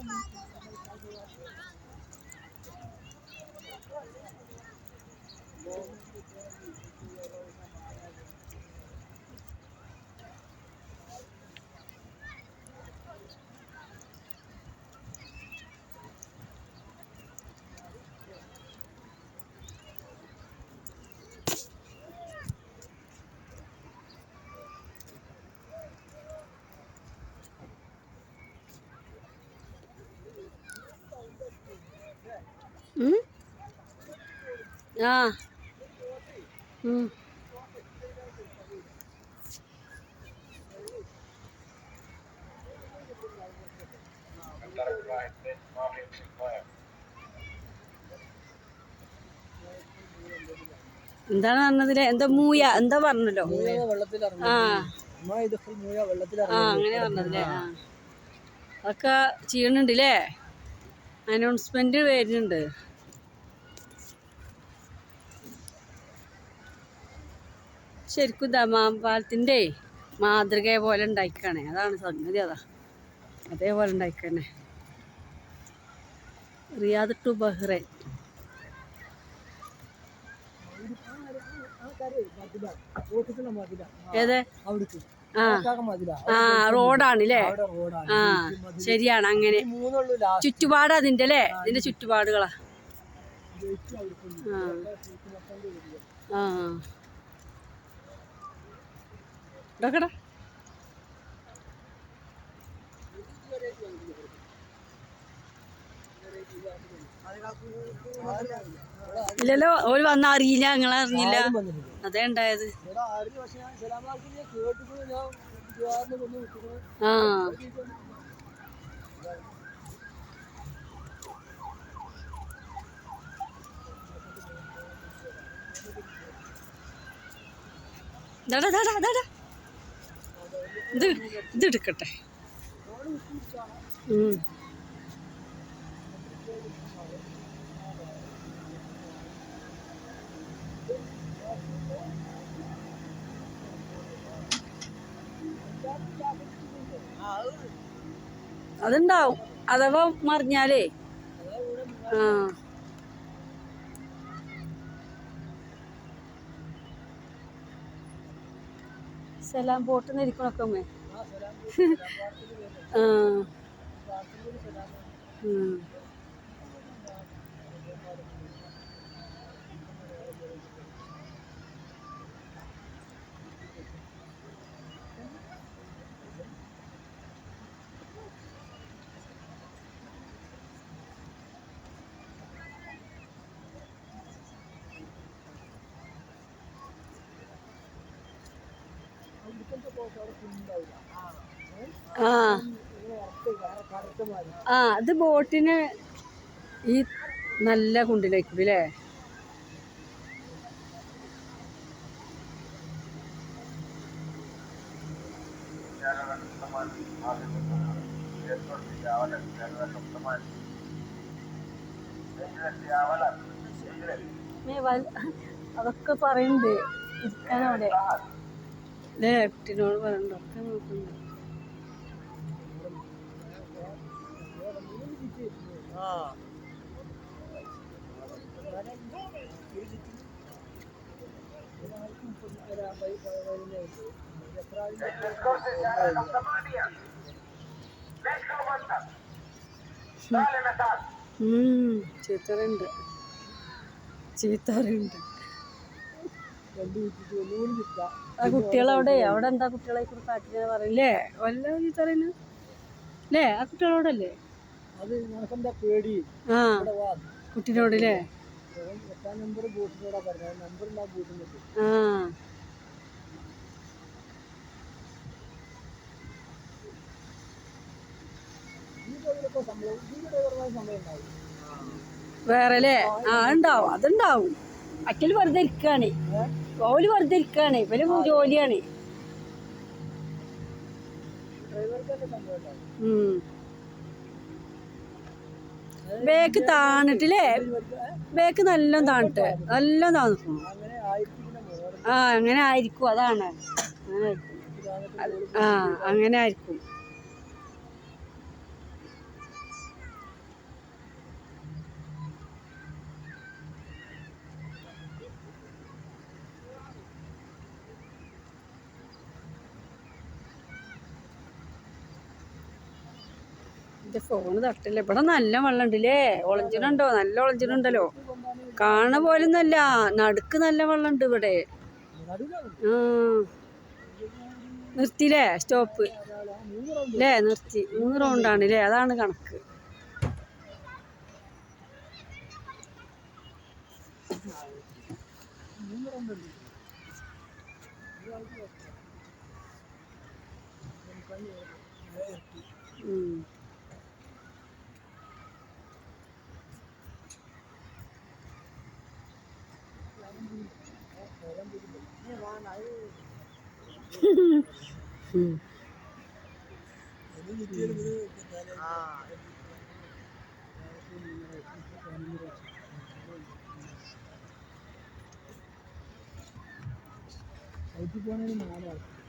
Thank you. ആ. എന്താണ് പറഞ്ഞതിൽ? എന്താ മൂയ? എന്താ പറഞ്ഞല്ലോ? ആ. ആ അങ്ങനെ പറഞ്ഞതിലെ ആ. അതൊക്കെ ചെയ്യണുണ്ട് അല്ലേ അനൗൺസ്മെന്റ് വരുന്നുണ്ട്. ശരിക്കും ദമാപാലത്തിന്റെ മാതൃക പോലെ ഉണ്ടാക്കണേ അതാണ് സംഗതി അതാ. അതേപോലെ ഉണ്ടായിക്കണേ. Riyadh to Bahrain. ഏത്? ആ. റോഡാണ് അല്ലേ ആ ശരിയാണ് അങ്ങനെ. ചുറ്റുപാട് അതിന്റെ അല്ലേ ഇതിന്റെ ചുറ്റുപാടുകളാ. ആ ആ. ഇതാക്കടാ. ഇല്ലല്ലോ ഓര് വന്ന അറിയില്ല നിങ്ങൾ അറിഞ്ഞില്ല. അതേ ഉണ്ടായത്. ആ. ദാടാ ദാടാ ദാടാ ഇത് ഇതെടുക്കട്ടെ. അതുണ്ടാവും. അഥവാ മറിഞ്ഞാലേ. ആ. സലാം ബോട്ട് നിരിക്കണൊക്കെ അമ്മേ ആ ആ. ആ അത് ബോട്ടിന് ഈ നല്ല കുണ്ടിലേക്ക് അല്ലേ അതൊക്കെ പറയുന്നുണ്ട് ഇരിക്കാനവിടെ. ലെഫ്റ്റിനോട് പറയണ്ട ഒക്കെ നോക്കുന്നു ചീത്തറുണ്ട് ചീത്തറുണ്ട് കുട്ടികളവിടെ അവിടെ എന്താ കുട്ടികളെ കുറിച്ച് കാട്ടിനെ പറയില്ലേ? വല്ല ചീത്തറിന് അല്ലേ ആ കുട്ടികളോടല്ലേ അത് നിനക്കെന്താ പേടി? ആ. കുട്ടിനോട് അല്ലേ ആ വേറെ അല്ലേ ആ ഉണ്ടാവും. അതുണ്ടാവും. അറ്റൽ വെറുതെ ഇരിക്കാണ്. ഓൽ വെറുതെ ഇരിക്കാണ്. ഇവർ ജോലിയാണ്. ബേക്ക് താണിട്ടില്ലേ ബേക്ക് നല്ല താണിട്ട്. നല്ല താണു ആ അങ്ങനെ ആയിരിക്കും. അതാണ്. ആ അങ്ങനെ ആയിരിക്കും. എന്റെ ഫോണ് തട്ടില്ല. ഇവിടെ നല്ല വെള്ളം ഉണ്ടല്ലേ ഒളഞ്ചിനുണ്ടോ നല്ല ഒളഞ്ചിനുണ്ടല്ലോ കാണ പോലൊന്നല്ല നടുക്ക് നല്ല വെള്ളം ഉണ്ട് ഇവിടെ നിർത്തിയില്ലേ? സ്റ്റോപ്പ് അല്ലേ നിർത്തി. മൂന്ന് റൗണ്ടാണ് അല്ലേ അതാണ് കണക്ക്. മൂന്ന് అయిపోయినది మాట్లాడుతుంది